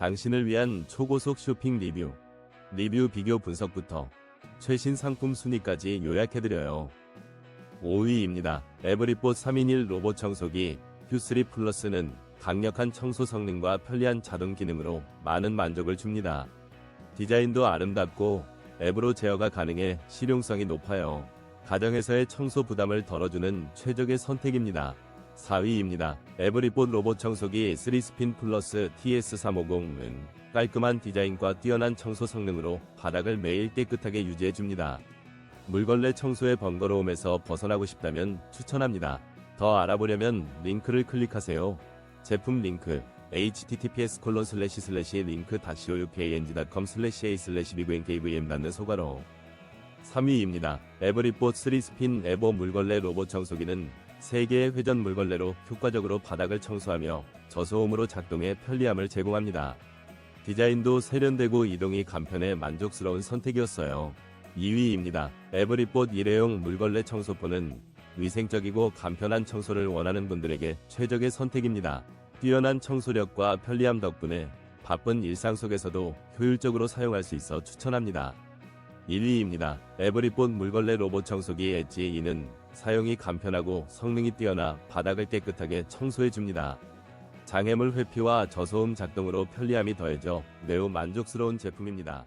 당신을 위한 초고속 쇼핑 리뷰, 리뷰 비교 분석부터 최신 상품 순위까지 요약해드려요. 5위입니다. 에브리봇 3인1 로봇 청소기 Q3 플러스는 강력한 청소 성능과 편리한 자동 기능으로 많은 만족을 줍니다. 디자인도 아름답고 앱으로 제어가 가능해 실용성이 높아요. 가정에서의 청소 부담을 덜어주는 최적의 선택입니다. 4위입니다. 에브리봇 로봇 청소기 3스핀 플러스 TS350은 깔끔한 디자인과 뛰어난 청소 성능으로 바닥을 매일 깨끗하게 유지해줍니다. 물걸레 청소의 번거로움에서 벗어나고 싶다면 추천합니다. 더 알아보려면 링크를 클릭하세요. 제품 링크 https 콜론 슬래시 슬래시 링크 다시 ukng.com 슬래시 a 슬래시 bvnkvm 닫는 소괄호 3위입니다. 에브리봇 3스핀 에버 물걸레 로봇 청소기는 3개의 회전 물걸레로 효과적으로 바닥을 청소하며 저소음으로 작동해 편리함을 제공합니다. 디자인도 세련되고 이동이 간편해 만족스러운 선택이었어요. 2위입니다. 에브리봇 일회용 물걸레 청소포는 위생적이고 간편한 청소를 원하는 분들에게 최적의 선택입니다. 뛰어난 청소력과 편리함 덕분에 바쁜 일상 속에서도 효율적으로 사용할 수 있어 추천합니다. 1위입니다. 에브리봇 물걸레 로봇 청소기 엣지 2는 사용이 간편하고 성능이 뛰어나 바닥을 깨끗하게 청소해줍니다. 장애물 회피와 저소음 작동으로 편리함이 더해져 매우 만족스러운 제품입니다.